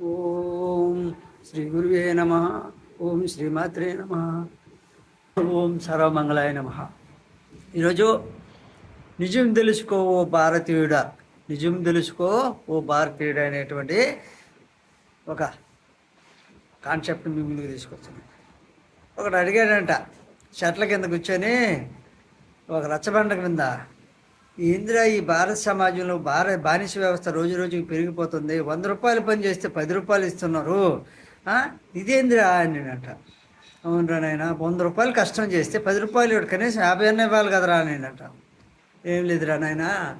ఓం శ్రీ గురువే నమ ఓం శ్రీమాత్రే నమ ఓం సర్వమంగళాయ నమ. ఈరోజు నిజం తెలుసుకో ఓ భారతీయుడా నిజం తెలుసుకో ఓ భారతీయుడు అనేటువంటి ఒక కాన్సెప్ట్ మీ ముందుకు తీసుకొచ్చాను. ఒకడు అడిగాడంట చెట్ల కింద కూర్చొని ఒక రచ్చబండ కింద ఇందిరా ఈ భారత సమాజంలో భారత బానిస వ్యవస్థ రోజు రోజుకి పెరిగిపోతుంది. వంద రూపాయలు పని చేస్తే పది రూపాయలు ఇస్తున్నారు. ఆ? ఇదేందిరా అంట అవునరా నాయన వంద రూపాయలు కష్టం చేస్తే పది రూపాయలు ఇవ్వడు. కనీసం యాభై అన్న ఇవ్వాలి కదరా అన్నాడంట ఏం లేదురా నాయన.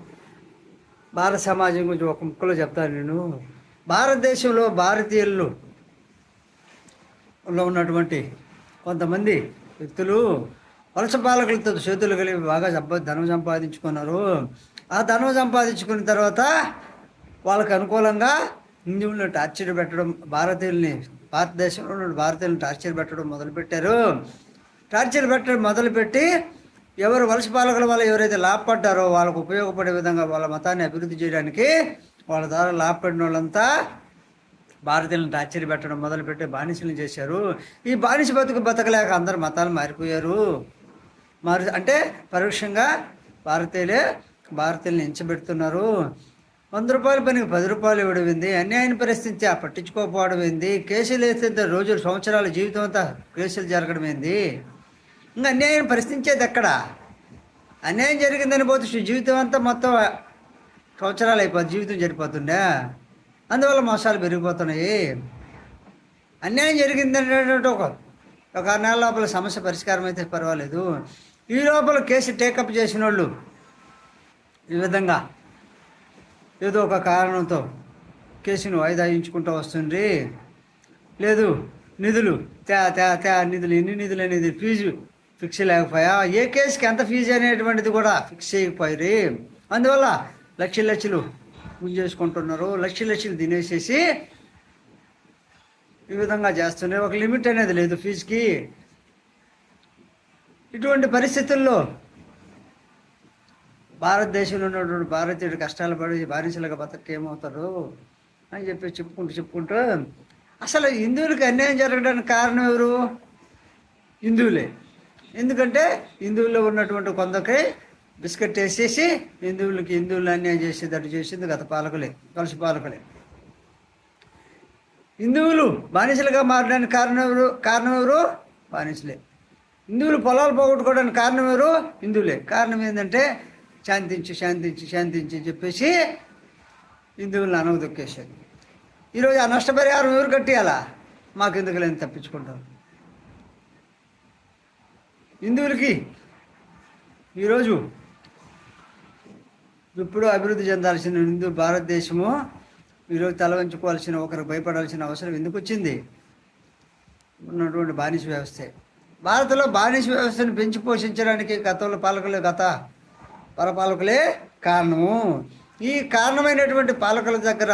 భారత సమాజం గురించి ఒక ముక్కలో చెప్తాను నేను. భారతదేశంలో భారతీయులు లో ఉన్నటువంటి కొంతమంది వ్యక్తులు వలస పాలకులతో చేతులు కలిపి బాగా సంపా ధనం సంపాదించుకున్నారు. ఆ ధనం సంపాదించుకున్న తర్వాత వాళ్ళకు అనుకూలంగా హిందువులను టార్చర్ పెట్టడం భారతీయుల్ని భారతదేశంలో ఉన్న భారతీయులను టార్చర్ పెట్టడం మొదలుపెట్టారు. టార్చర్ పెట్టడం మొదలుపెట్టి ఎవరు వలస పాలకుల వల్ల ఎవరైతే లాభపడ్డారో వాళ్ళకు ఉపయోగపడే విధంగా వాళ్ళ మతాన్ని అభివృద్ధి చేయడానికి వాళ్ళ ద్వారా లాభపడిన వాళ్ళంతా భారతీయులను టార్చర్ పెట్టడం మొదలుపెట్టి బానిసలను చేశారు. ఈ బానిస బతుకు బతకలేక అందరు మతాలు మారిపోయారు. మారు అంటే పరోక్షంగా భారతీయులే భారతీయులను ఎంచబెడుతున్నారు. వంద రూపాయల పనికి పది రూపాయలు ఇవ్వడం అన్యాయం పరిస్థితి ఆ పట్టించుకోకపోవడం ఏంది? కేసులు వేస్తే రోజులు సంవత్సరాల జీవితం అంతా కేసులు జరగడం ఏంది? ఇంకా అన్యాయం పరిస్థించేది ఎక్కడ? అన్యాయం జరిగిందని పోతే జీవితం అంతా మొత్తం సంవత్సరాలు అయిపోతుంది జీవితం జరిపోతుండే అందువల్ల మోసాలు పెరిగిపోతున్నాయి. అన్యాయం జరిగిందంటే ఒక ఒక నెల లోపల సమస్య పరిష్కారం అయితే పర్వాలేదు. ఈ లోపల కేసు టేకప్ చేసిన వాళ్ళు ఈ విధంగా. ఏదో ఒక కారణంతో కేసును వాయిదా ఇచ్చుకుంటూ వస్తుంది లేదు నిధులు తే తే తే నిధులు ఎన్ని నిధులు అనేది ఫీజు ఫిక్స్ లేకపోయా ఏ కేసుకి ఎంత ఫీజు అనేటువంటిది కూడా ఫిక్స్ చేయకపోయి అందువల్ల లక్షలు లక్షలు చేసుకుంటున్నారు లక్షలు లక్షలు తినేసేసి ఈ విధంగా చేస్తున్నారు ఒక లిమిట్ అనేది లేదు ఫీజుకి. ఇటువంటి పరిస్థితుల్లో భారతదేశంలో ఉన్నటువంటి భారతీయుడు కష్టాలు పడి బానిసలుగా బతక ఏమవుతారు అని చెప్పి చెప్పుకుంటూ చెప్పుకుంటూ అసలు హిందువులకు అన్యాయం జరగడానికి కారణం ఎవరు? హిందువులే. ఎందుకంటే హిందువుల్లో ఉన్నటువంటి కొందరికి బిస్కెట్ వేసేసి హిందువులకి హిందువులు అన్యాయం చేసేటట్టు చేసింది గత పాలకులే కలిసి పాలకులే. హిందువులు బానిసలుగా మారడానికి కారణం ఎవరు? కారణం ఎవరు? బానిసలే. హిందువులు పొలాలు పోగొట్టుకోవడానికి కారణం ఎవరు? హిందువులే. కారణం ఏంటంటే శాంతించి శాంతించి శాంతించి అని చెప్పేసి హిందువులను అనవదొక్కేశారు. ఈరోజు ఆ నష్టపరిహారం ఎవరు కట్టేయాలా? మాకెందుకు లేని తప్పించుకుంటాం. హిందువులకి ఈరోజు ఇప్పుడు అభివృద్ధి చెందాల్సిన హిందూ భారతదేశము ఈరోజు తలవంచుకోవాల్సిన ఒకరికి భయపడాల్సిన అవసరం ఎందుకు వచ్చింది? ఉన్నటువంటి బానిస వ్యవస్థే. భారత్లో బానిస వ్యవస్థను పెంచి పోషించడానికి గతంలో పాలకులు గత పరపాలకులే కారణము. ఈ కారణమైనటువంటి పాలకుల దగ్గర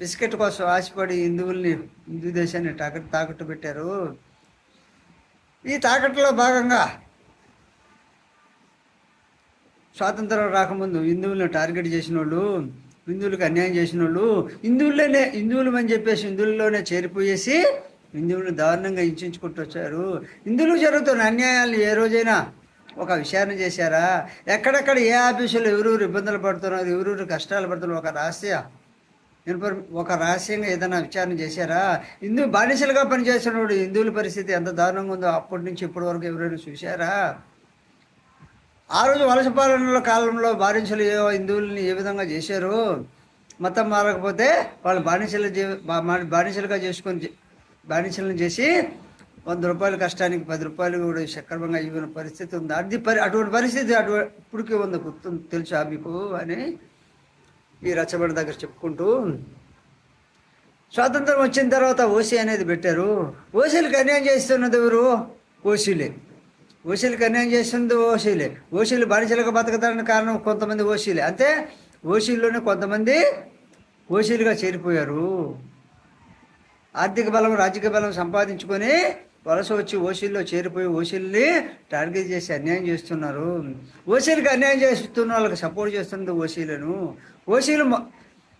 బిస్కెట్ కోసం ఆశపడి హిందువుల్ని హిందూ దేశాన్ని తాకట్టు తాకట్టు పెట్టారు. ఈ తాకట్టులో భాగంగా స్వాతంత్రం రాకముందు హిందువులను టార్గెట్ చేసిన వాళ్ళు హిందువులకు అన్యాయం చేసిన వాళ్ళు హిందువుల్లోనే హిందువులు అని చెప్పేసి హిందువుల్లోనే చేరిపోయేసి హిందువులను దారుణంగా హింసించుకుంటూ వచ్చారు. హిందువులకు జరుగుతున్న అన్యాయాలు ఏ రోజైనా ఒక విచారణ చేశారా? ఎక్కడెక్కడ ఏ ఆఫీసులో ఎవరెవరు ఇబ్బందులు పడుతున్నారు ఎవరెవరు కష్టాలు పడుతున్నారు ఒక రహస్య ఇన్ఫర్ ఒక రహస్యంగా ఏదైనా విచారణ చేశారా? హిందూ బానిసలుగా పనిచేస్తున్నప్పుడు హిందువుల పరిస్థితి ఎంత దారుణంగా ఉందో అప్పటి నుంచి ఇప్పటి వరకు ఎవరైనా చూశారా? ఆ రోజు వలస పాలనల కాలంలో బానిసలు ఏ హిందువుల్ని ఏ విధంగా చేశారు? మతం మారకపోతే వాళ్ళు బానిసలు బానిసలుగా చేసుకొని బానిసలను చేసి వంద రూపాయల కష్టానికి పది రూపాయలు కూడా సక్రమంగా ఇవ్వని పరిస్థితి ఉంది. అది పరి అటువంటి పరిస్థితి అటు ఇప్పటికే ఉంది గుర్తు తెలుసా మీకు అని ఈ రచ్చబండ దగ్గర చెప్పుకుంటూ. స్వాతంత్రం వచ్చిన తర్వాత ఓసీ అనేది పెట్టారు. ఓసీలకు అన్యాయం చేస్తున్నది ఎవరు? ఓసీలే. ఓసీలకు అన్యాయం చేస్తున్నది ఓసీలే. ఓసీలు బానిసలుగా బతకడానికి కారణం కొంతమంది ఓసీలే. అంతే ఓసీల్లోనే కొంతమంది ఓసీలుగా చేరిపోయారు. ఆర్థిక బలం రాజకీయ బలం సంపాదించుకొని వలస వచ్చి ఓసీల్లో చేరిపోయి ఓసీల్ని టార్గెట్ చేసి అన్యాయం చేస్తున్నారు. ఓసీలకు అన్యాయం చేస్తున్న వాళ్ళకి సపోర్ట్ చేస్తుంది ఓసీలను. ఓసీలు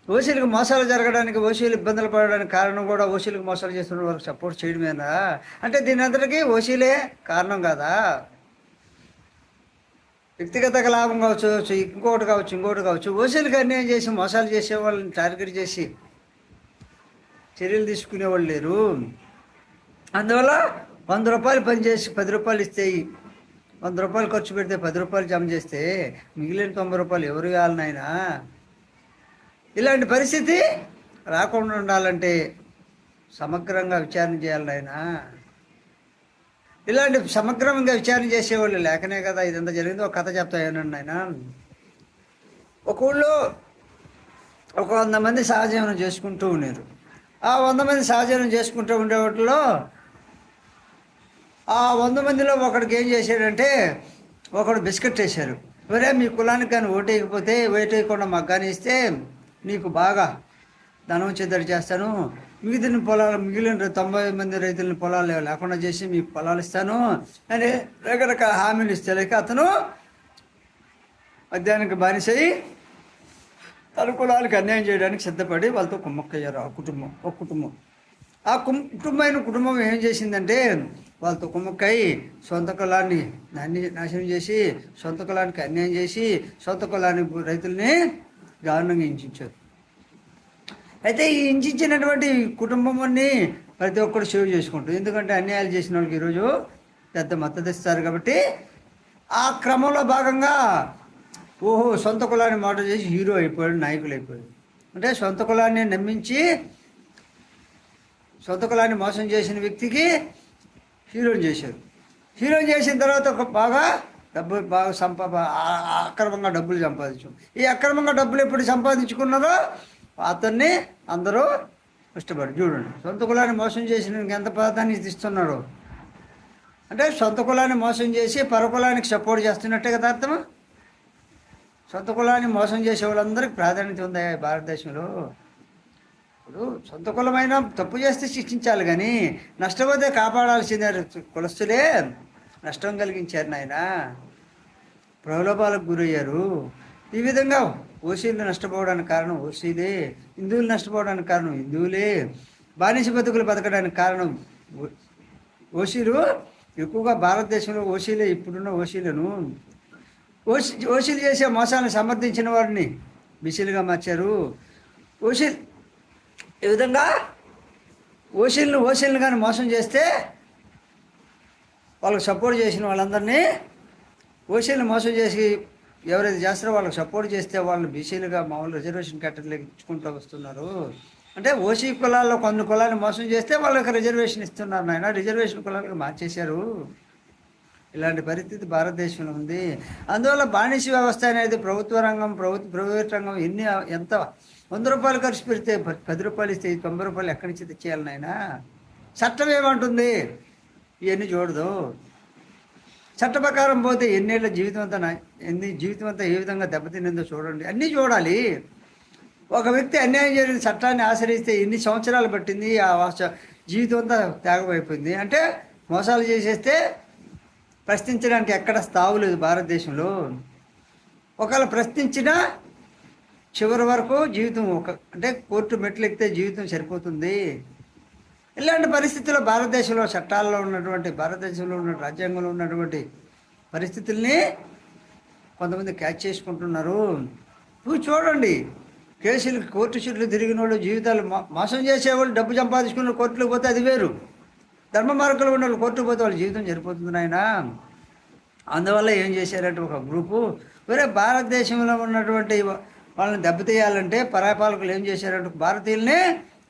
ఓసీలకు మోసాలు జరగడానికి ఓసీలు ఇబ్బందులు పడడానికి కారణం కూడా ఓసీలకు మోసాలు చేస్తున్న వాళ్ళకి సపోర్ట్ చేయడమేనా? అంటే దీని అందరికీ ఓసీలే కారణం కదా? వ్యక్తిగత లాభం కావచ్చు ఇంకోటి కావచ్చు ఇంకోటి కావచ్చు. ఓసీలకు అన్యాయం చేసి మోసాలు చేసే వాళ్ళని టార్గెట్ చేసి చర్యలు తీసుకునేవాళ్ళు లేరు. అందువల్ల వంద రూపాయలు పని చేసి పది రూపాయలు ఇస్తే వంద రూపాయలు ఖర్చు పెడితే పది రూపాయలు జమ చేస్తే మిగిలిన తొంభై రూపాయలు ఎవరు కావాలనైనా ఇలాంటి పరిస్థితి రాకుండా ఉండాలంటే సమగ్రంగా విచారణ చేయాలి నాయనా. ఇలాంటి సమగ్రంగా విచారణ చేసేవాళ్ళు లేకనే కదా ఇదంతా జరిగింది ఒక కథ చెప్తాయనండి ఆయన ఒక ఊళ్ళో ఒక వంద మంది సహజీవనం చేసుకుంటూ ఉన్నారు. ఆ వంద మంది సహజీవనం చేసుకుంటూ ఉండే వాటిలో ఆ వంద మందిలో ఒకడికి ఏం చేశాడంటే ఒకడు బిస్కెట్ వేశారు. ఒరే మీ కులానికి కానీ ఓటేయకపోతే ఓటేయకుండా మాకు కానీ ఇస్తే నీకు బాగా ధనం చెద్దరు చేస్తాను. మిగిలిన పొలాలు మిగిలిన తొంభై మంది రైతులని పొలాలు లేకుండా చేసి మీకు పొలాలు ఇస్తాను అని రకరకాల హామీలు ఇస్తే లేక అతను మధ్యాహ్నానికి బానిసయి తన కులాలకు అన్యాయం చేయడానికి సిద్ధపడి వాళ్ళతో కుమ్మక్కయ్యారు ఆ కుటుంబం ఒక కుటుంబం. ఆ కుం కుటుంబమైన కుటుంబం ఏం చేసిందంటే వాళ్ళతో కుమ్మక్కై సొంత కులాన్ని నాన్ని నాశనం చేసి సొంత కులానికి అన్యాయం చేసి సొంత కులాన్ని రైతుల్ని దారుణంగా హింసించారు. అయితే ఈ హింసించినటువంటి కుటుంబాన్ని ప్రతి ఒక్కరు సేవ్ చేసుకుంటారు. ఎందుకంటే అన్యాయాలు చేసిన వాళ్ళకి ఈరోజు పెద్ద మద్దతు ఇస్తారు కాబట్టి ఆ క్రమంలో భాగంగా ఓహో సొంత కులాన్ని మాట చేసి హీరో అయిపోయాడు నాయకులు అయిపోయాడు. అంటే సొంత కులాన్ని నమ్మించి సొంత కులాన్ని మోసం చేసిన వ్యక్తికి హీరోని చేశారు. హీరోని చేసిన తర్వాత ఒక బాగా డబ్బు బాగా సంపా అక్రమంగా డబ్బులు సంపాదించాం. ఈ అక్రమంగా డబ్బులు ఎప్పుడు సంపాదించుకున్నారో అతన్ని అందరూ ఇష్టపడి చూడండి సొంత కులాన్ని మోసం చేసిన ఎంత ప్రాధాన్యత ఇస్తున్నాడు. అంటే సొంత కులాన్ని మోసం చేసి పరకులానికి సపోర్ట్ చేస్తున్నట్టే కదా అర్థం? సొంత కులాన్ని మోసం చేసే వాళ్ళందరికీ ప్రాధాన్యత ఉందా భారతదేశంలో. ఇప్పుడు సొంత కులమైన తప్పు చేస్తే శిక్షించాలి కానీ నష్టపోతే కాపాడాల్సిందే కులస్తులే. నష్టం కలిగించారు నాయన. ప్రలోభాలకు గురయ్యారు. ఈ విధంగా ఓసీలు నష్టపోవడానికి కారణం ఓసీలే. హిందువులు నష్టపోవడానికి కారణం హిందువులే. బానిస బతుకులు బతకడానికి కారణం ఓసీలు ఎక్కువగా భారతదేశంలో ఓసీలే ఇప్పుడున్న ఓసీలను. ఓసి ఓసీలు చేసే మోసాలను సమర్థించిన వారిని బీసీలుగా మార్చారు. ఓసిల్ ఈ విధంగా ఓసీలను ఓసిల్ని కానీ మోసం చేస్తే వాళ్ళకి సపోర్ట్ చేసిన వాళ్ళందరినీ ఓసీలను మోసం చేసి ఎవరైతే చేస్తారో వాళ్ళకి సపోర్ట్ చేస్తే వాళ్ళని బీసీలుగా మామూలు రిజర్వేషన్ కట్టించుకుంటూ ఇచ్చుకుంటూ వస్తున్నారు. అంటే ఓసీ కులాల్లో కొన్ని కులాన్ని మోసం చేస్తే వాళ్ళకి రిజర్వేషన్ ఇస్తున్నారు నాయన. రిజర్వేషన్ కులాలకు మార్చేశారు. ఇలాంటి పరిస్థితి భారతదేశంలో ఉంది. అందువల్ల బానిస వ్యవస్థ అనేది ప్రభుత్వ రంగం ప్రభుత్వ ప్రైవేట్ రంగం ఎన్ని ఎంత వంద రూపాయలు ఖర్చు పెడితే ప- పది రూపాయలు ఇస్తే తొంభై రూపాయలు ఎక్కడి నుంచి తెచ్చేయాలి నాయన? చట్టం ఏమంటుంది? ఇవన్నీ చూడదు. చట్ట ప్రకారం పోతే ఎన్నేళ్ళ జీవితం అంతా ఎన్ని జీవితం అంతా ఏ విధంగా దెబ్బతినిందో చూడండి. అన్నీ చూడాలి. ఒక వ్యక్తి అన్యాయం జరిగిన చట్టాన్ని ఆశ్రయిస్తే ఎన్ని సంవత్సరాలు పట్టింది? ఆ జీవితం అంతా త్యాగమైపోయింది అంటే మోసాలు చేసేస్తే ప్రశ్నించడానికి ఎక్కడ స్థావు లేదు భారతదేశంలో. ఒకవేళ ప్రశ్నించినా చివరి వరకు జీవితం ఒక అంటే కోర్టు మెట్లు ఎక్కితే జీవితం సరిపోతుంది. ఇలాంటి పరిస్థితుల్లో భారతదేశంలో చట్టాల్లో ఉన్నటువంటి భారతదేశంలో ఉన్న రాజ్యాంగంలో ఉన్నటువంటి పరిస్థితుల్ని కొంతమంది క్యాచ్ చేసుకుంటున్నారు. నువ్వు చూడండి కేసులు కోర్టు చుట్టూ తిరిగిన వాళ్ళు జీవితాలు మోసం చేసేవాళ్ళు డబ్బు సంపాదించుకున్న కోర్టులకు పోతే అది వేరు. ధర్మ మార్గంలో ఉన్న వాళ్ళు కోర్టుకు పోతే వాళ్ళ జీవితం సరిపోతుంది నాయన. అందువల్ల ఏం చేశారంటే ఒక గ్రూపు వేరే భారతదేశంలో ఉన్నటువంటి వాళ్ళని దెబ్బతీయాలంటే పరాపాలకులు ఏం చేశారంటే భారతీయుల్ని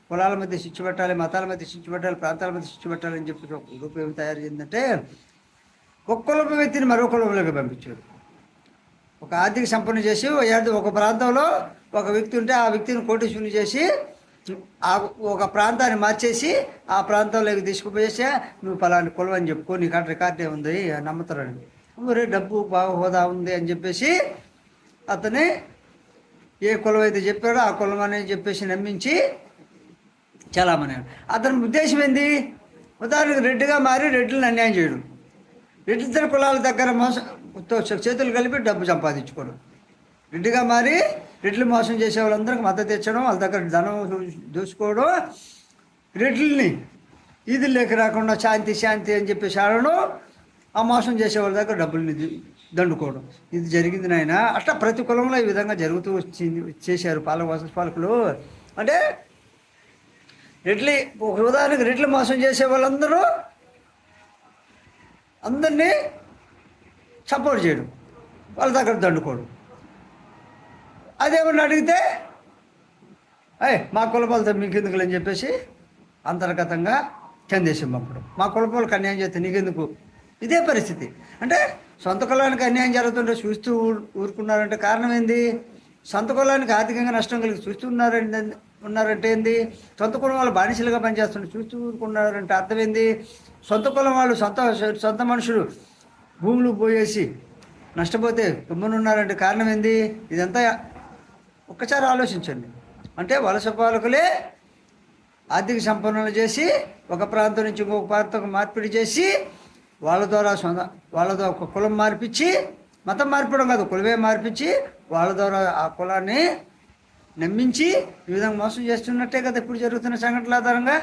కులాల మధ్య శిక్ష పెట్టాలి మతాల మధ్య శిక్ష పెట్టాలి ప్రాంతాల మధ్య శిక్ష పెట్టాలి అని చెప్పి ఒక గ్రూప్ ఏమి తయారు చేసిందంటే ఒక కులపు వ్యక్తిని మరో కులంలోకి పంపించారు. ఒక ఆర్థిక సంపన్న చేసి ఒక ప్రాంతంలో ఒక వ్యక్తి ఉంటే ఆ వ్యక్తిని కోటీశ్వరుని చేసి ఒక ప్రాంతాన్ని మార్చేసి ఆ ప్రాంతంలోకి తీసుకుపోయేసా నువ్వు పలాని కులం అని చెప్పుకో నీకు కాడ రికార్డే ఉంది నమ్ముతారని మరి డబ్బు బాగా హోదా ఉంది అని చెప్పేసి అతని ఏ కులం అయితే చెప్పాడో ఆ కులం అని చెప్పేసి నమ్మించి చాలామంది అతని ఉద్దేశం ఏంది? ఉదాహరణకు రెడ్డిగా మారి రెడ్డిని అన్యాయం చేయడం. రెడ్డి కులాల దగ్గర మోస చేతులు కలిపి డబ్బు సంపాదించుకోవడం. రెడ్డిగా మారి రెడ్లు మోసం చేసే వాళ్ళందరికీ మద్దతు ఇచ్చడం వాళ్ళ దగ్గర ధనం దూసుకోవడం రెడ్లని ఇది లేక రాకుండా శాంతి శాంతి అని చెప్పేసి ఆడడం ఆ మోసం చేసే వాళ్ళ దగ్గర డబ్బుల్ని దండుకోవడం. ఇది జరిగింది నాయన. అట్లా ప్రతి కులంలో ఈ విధంగా జరుగుతూ వచ్చింది చేశారు పాలక పాలకులు. అంటే రెడ్లి ఒక ఉదాహరణకు రెడ్లు మోసం చేసే వాళ్ళందరూ అందరినీ సపోర్ట్ చేయడం వాళ్ళ దగ్గర దండుకోవడం. అదేమన్నా అడిగితే అయ్యి మా కులపాలతో మీకు ఎందుకులే అని చెప్పేసి అంతర్గతంగా చందేశం పంపడం మా కులపాలకు అన్యాయం చేస్తే నీకెందుకు? ఇదే పరిస్థితి. అంటే సొంత కులానికి అన్యాయం జరుగుతుంటే చూస్తూ ఊరుకున్నారంటే కారణం ఏంది? సొంత కులానికి ఆర్థికంగా నష్టం కలిగి చూస్తూ ఉన్నారంటే ఉన్నారంటే ఏంది? సొంత కులం వాళ్ళు బానిసలుగా పనిచేస్తుంటే చూస్తూ ఊరుకున్నారంటే అర్థం ఏంది? సొంత కులం వాళ్ళు సొంత సొంత మనుషులు భూములు పోయేసి నష్టపోతే ఉన్నారంటే కారణం ఏంది? ఇదంతా ఒక్కసారి ఆలోచించండి. అంటే వలస పాలకులే ఆర్థిక సంపన్నులు చేసి ఒక ప్రాంతం నుంచి ఇంకొక ప్రాంతం మార్పిడి చేసి వాళ్ళ ద్వారా సొంత వాళ్ళ ఒక కులం మార్పించి మతం మార్పడం కాదు కులమే మార్పించి వాళ్ళ ద్వారా ఆ కులాన్ని నమ్మించి ఈ విధంగా మోసం చేస్తున్నట్టే కదా ఇప్పుడు జరుగుతున్న సంఘటనల ఆధారంగా.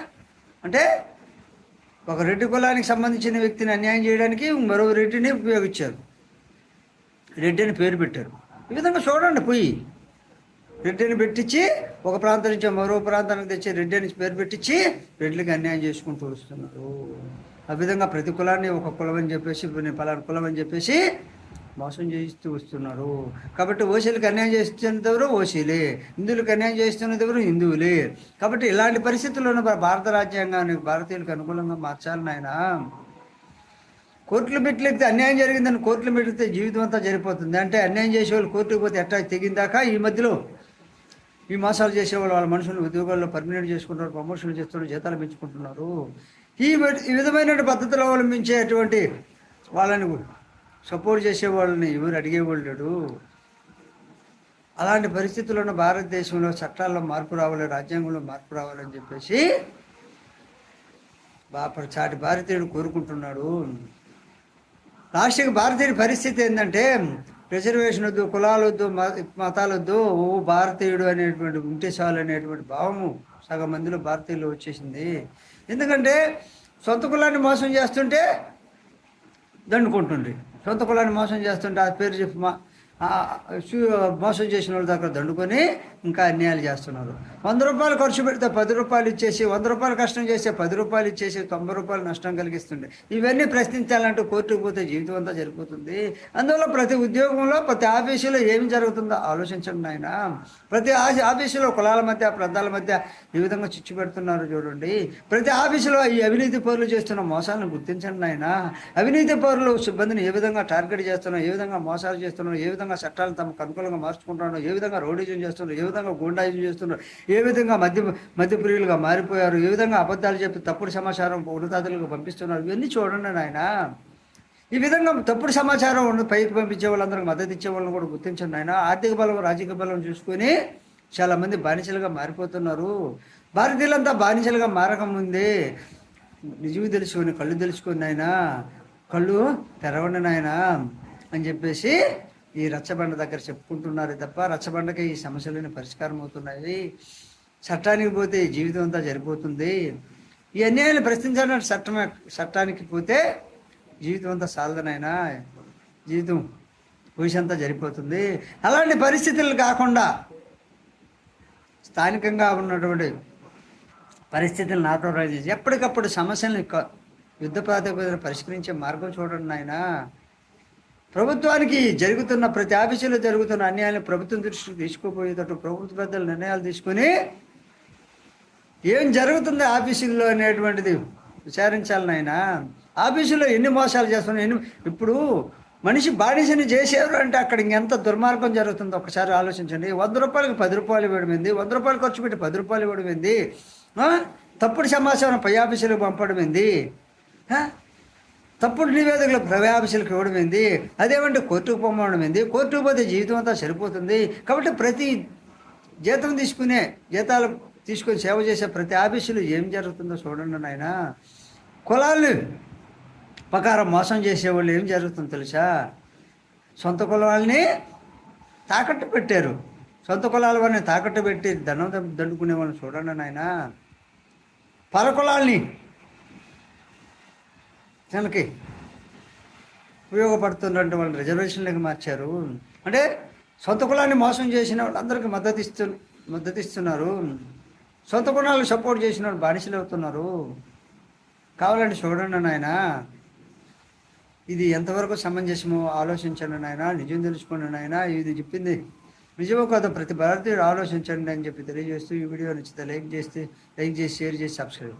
అంటే ఒక రెడ్డి కులానికి సంబంధించిన వ్యక్తిని అన్యాయం చేయడానికి మరో రెడ్డిని ఉపయోగించారు. రెడ్డి అని పేరు పెట్టారు. ఈ విధంగా చూడండి పోయి. రెడ్డిని పెట్టించి ఒక ప్రాంతం నుంచి మరో ప్రాంతానికి తెచ్చి రెడ్డి అని పేరు పెట్టించి రెడ్లకి అన్యాయం చేసుకుంటూ వస్తున్నారు ఆ విధంగా ప్రతి కులాన్ని ఒక కులం అని చెప్పేసి నేను పలానా కులం అని చెప్పేసి మోసం చేస్తూ వస్తున్నారు. కాబట్టి ఓసీలకు అన్యాయం చేస్తున్నదెవరు ఓసీలే. హిందువులకు అన్యాయం చేస్తున్నదెవరు హిందువులే. కాబట్టి ఇలాంటి పరిస్థితుల్లోనూ భారత రాజ్యాంగాన్ని భారతీయులకు అనుకూలంగా మార్చాలి నాయనా. కోర్టులు మెట్లెక్కితే అన్యాయం జరిగిందని కోర్టులు మెట్లితే జీవితం అంతా జరిగిపోతుంది. అంటే అన్యాయం చేసే వాళ్ళు కోర్టుకు పోతే ఎట్టా తెగిందాక ఈ మధ్యలో ఈ మోసాలు చేసేవాళ్ళు వాళ్ళ మనుషులు ఉద్యోగాల్లో పర్మినెంట్ చేసుకుంటున్నారు ప్రమోషన్లు చేస్తున్నారు జీతాలు పెంచుకుంటున్నారు. ఈ ఈ విధమైన పద్ధతులు అవలంబించేటువంటి వాళ్ళని సపోర్ట్ చేసే వాళ్ళని ఎవరు అడిగేవాళ్ళు లేడు. అలాంటి పరిస్థితుల్లో ఉన్న భారతదేశంలో చట్టాల్లో మార్పు రావాలి రాజ్యాంగంలో మార్పు రావాలని చెప్పేసి బాప చాటి భారతీయుడు కోరుకుంటున్నాడు. లాస్ట్కి భారతీయుడి పరిస్థితి ఏంటంటే రిజర్వేషన్ వద్దు కులాలు వద్దు మ- మతాలు వద్దు ఓ భారతీయుడు అనేటువంటి ఉంటే చాలు అనేటువంటి భావము సగం మందిలో భారతీయులు వచ్చేసింది. ఎందుకంటే సొంత కులాన్ని మోసం చేస్తుంటే దండుకుంటుండ్రి. సొంత కులాన్ని మోసం చేస్తుంటే ఆ పేరు చెప్పి మా మోసం చేసిన వాళ్ళ దగ్గర దండుకొని ఇంకా అన్యాయాలు చేస్తున్నారు. వంద రూపాయలు ఖర్చు పెడితే పది రూపాయలు ఇచ్చేసి వంద రూపాయలు కష్టం చేస్తే పది రూపాయలు ఇచ్చేసి తొంభై రూపాయలు నష్టం కలిగిస్తుండే. ఇవన్నీ ప్రశ్నించాలంటే కోర్టుకు పోతే జీవితం అంతా జరిగిపోతుంది. అందువల్ల ప్రతి ఉద్యోగంలో ప్రతి ఆఫీసులో ఏమి జరుగుతుందో ఆలోచించండి ఆయన ప్రతి ఆ- ఆఫీసులో కులాల మధ్య ప్రాంతాల మధ్య ఈ విధంగా చిచ్చు పెడుతున్నారు చూడండి. ప్రతి ఆఫీసులో ఈ అవినీతి పౌరులు చేస్తున్న మోసాలను గుర్తించండి ఆయన అవినీతి పౌరులు సిబ్బందిని ఏ విధంగా టార్గెట్ చేస్తున్నారో ఏ విధంగా మోసాలు చేస్తున్నారో ఏ విధంగా చట్టాలు తమకు అనుకూలంగా మార్చుకుంటున్నారో ఏ విధంగా రౌడీజం చేస్తున్నారు ఏ విధంగా గూండాయిజం చేస్తున్నారు ఏ విధంగా మద్య మధ్యప్రియులుగా మారిపోయారు? ఏ విధంగా అబద్ధాలు చెప్పి తప్పుడు సమాచారం ఉన్నతాదులకు పంపిస్తున్నారు? ఇవన్నీ చూడండి నాయన. ఈ విధంగా తప్పుడు సమాచారం ఉన్న పైకి పంపించే వాళ్ళందరికి మద్దతు ఇచ్చే వాళ్ళని కూడా గుర్తించండి ఆయన ఆర్థిక బలం రాజకీయ బలం చూసుకొని చాలామంది బానిసలుగా మారిపోతున్నారు. భారతీయులంతా బానిసలుగా మారకముందే నిజం తెలుసుకొని కళ్ళు తెలుసుకొని నాయన కళ్ళు తెరవండి నాయన అని చెప్పేసి ఈ రచ్చబండ దగ్గర చెప్పుకుంటున్నారు తప్ప రచ్చబండకి ఈ సమస్యలన్నీ పరిష్కారం అవుతున్నాయి చట్టానికి పోతే జీవితం అంతా జరిపోతుంది ఈ అన్యాయాన్ని ప్రశ్నించాలని చట్టం చట్టానికి పోతే జీవితం అంతా సాధనైనా జీవితం భవిష్యత్ అంతా అలాంటి పరిస్థితులు కాకుండా స్థానికంగా ఉన్నటువంటి పరిస్థితులను నాటోరైజ్ చేసి ఎప్పటికప్పుడు సమస్యలను యుద్ధ ప్రాతిపదికన పరిష్కరించే మార్గం చూడండి నాయనా. ప్రభుత్వానికి జరుగుతున్న ప్రతి ఆఫీసులో జరుగుతున్న అన్యాయాన్ని ప్రభుత్వం దృష్టికి తీసుకుపోయేటట్టు ప్రభుత్వ పెద్దలు నిర్ణయాలు తీసుకొని ఏం జరుగుతుంది ఆఫీసుల్లో అనేటువంటిది విచారించాలి నాయన? ఆఫీసులో ఎన్ని మోసాలు చేస్తున్నాయి ఎన్ని ఇప్పుడు మనిషి బానిసని చేసేవారు అంటే అక్కడ ఇంకెంత దుర్మార్గం జరుగుతుందో ఒకసారి ఆలోచించండి. వంద రూపాయలకు పది రూపాయలు ఇవ్వడమైంది వంద రూపాయలు ఖర్చు పెట్టి పది రూపాయలు ఇవ్వడమింది తప్పుడు సమాచారం పై ఆఫీసులకు పంపడం తప్పుడు నివేదికలు ప్రవేశలకు ఇవ్వడం ఏంది? అదేమంటే కోర్టుకు పంపడం ఏంది? కోర్టుకు పోతే జీవితం అంతా సరిపోతుంది. కాబట్టి ప్రతి జీతం తీసుకునే జీతాలు తీసుకొని సేవ చేసే ప్రతి ఆఫీసులు ఏం జరుగుతుందో చూడండి నాయన. కులాలు ప్రకారం మోసం చేసేవాళ్ళు ఏం జరుగుతుందో తెలుసా? సొంత కులాలని తాకట్టు పెట్టారు. సొంత కులాల వారిని తాకట్టు పెట్టి ధనం దండుకునే వాళ్ళని చూడండి నాయన. పరకులాల్ని జనకి ఉపయోగపడుతున్నటువంటి వాళ్ళు రిజర్వేషన్లకు మార్చారు. అంటే సొంత కులాన్ని మోసం చేసిన వాళ్ళందరికీ మద్దతు ఇస్తు మద్దతు ఇస్తున్నారు. సొంత కులాలు సపోర్ట్ చేసిన వాళ్ళు బానిసలు అవుతున్నారు. కావాలంటే చూడండి నాయన ఇది ఎంతవరకు సమంజసమో ఆలోచించండి నాయన నిజం తెలుసుకోండి నాయన. ఇది చెప్పింది నిజమో కాదు ప్రతి భారతీయుడు ఆలోచించండి అని చెప్పి తెలియజేస్తూ ఈ వీడియో నచ్చితే లైక్ చేస్తే లైక్ చేసి షేర్ చేసి సబ్స్క్రైబ్.